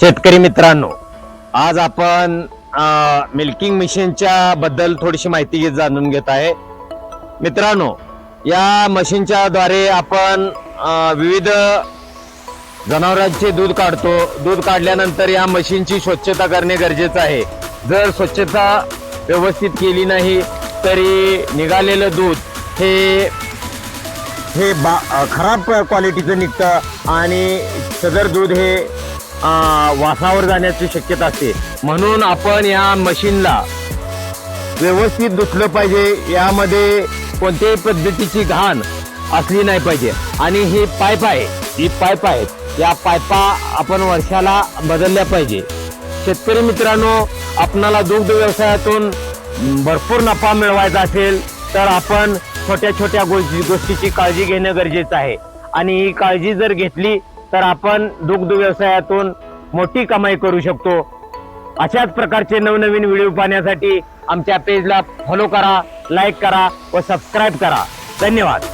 शेतकरी मित्रांनो आज आपण मिल्किंग मशीनच्या बद्दल थोडीशी माहिती जाणून घेत आहे. मित्रांनो या मशीनच्या द्वारे आपण विविध जनावरांचे दूध काढतो. दूध काढल्यानंतर या मशीनची स्वच्छता करणे गरजेचं आहे. जर स्वच्छता व्यवस्थित केली नाही तरी निघालेलं दूध हे हे बा खराब क्वालिटीचं निघतं आणि सदर दूध हे वासावर जाण्याची शक्यता असते. म्हणून आपण या मशीनला व्यवस्थित धुतलं पाहिजे. यामध्ये कोणत्याही पद्धतीची घाण असली नाही पाहिजे. आणि ही पाईप आहे ही पाईप आहेत या पायपा आपण वर्षाला बदलल्या पाहिजे. शेतकरी मित्रांनो आपणाला दुग्ध व्यवसायातून भरपूर नफा मिळवायचा असेल तर आपण छोट्या छोट्या गोष्टी गोष्टीची काळजी घेणं गरजेचं आहे. आणि ही काळजी जर घेतली तर आपण दुग्ध व्यवसायातून मोठी कमाई करू शकतो. अशाच प्रकारचे नवनवीन व्हिडिओ पाहण्यासाठी आमच्या पेजला फॉलो करा लाईक करा व सबस्क्राईब करा. धन्यवाद.